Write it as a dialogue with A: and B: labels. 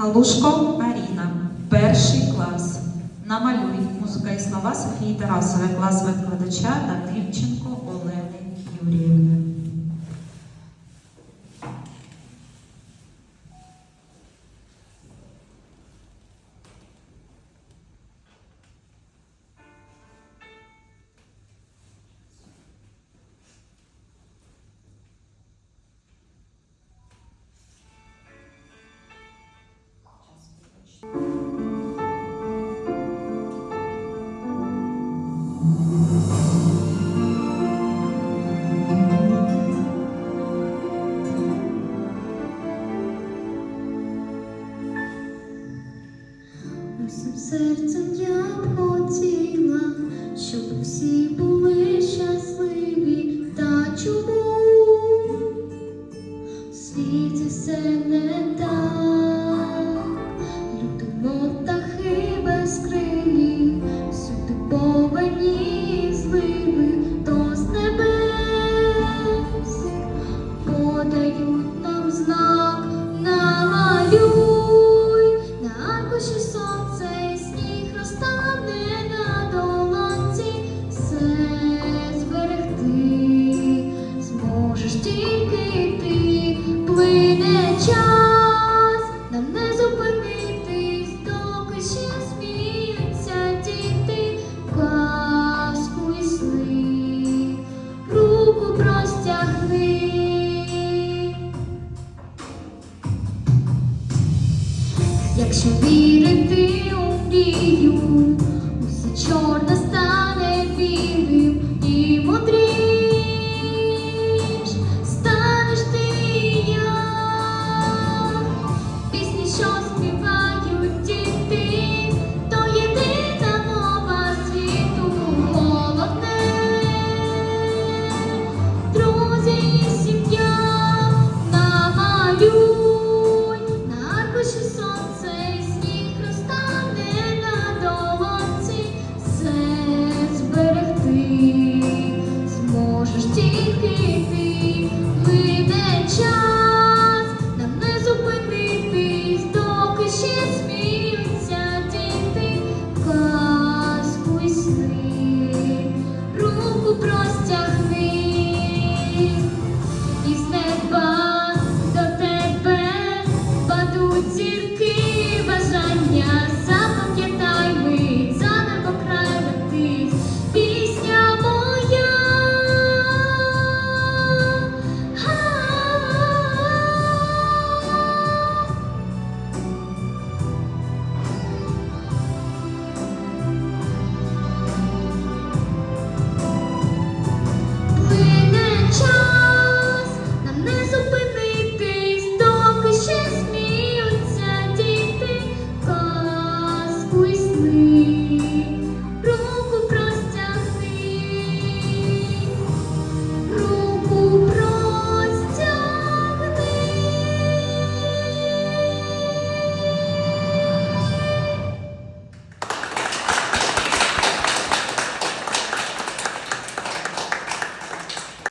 A: Галушко Маріна, перший клас. Намалюй музика і слова Софії Тарасової, клас викладача та Олени Юріївни.
B: всім серцем я б хотіла, щоб всі були. Хочу вірити.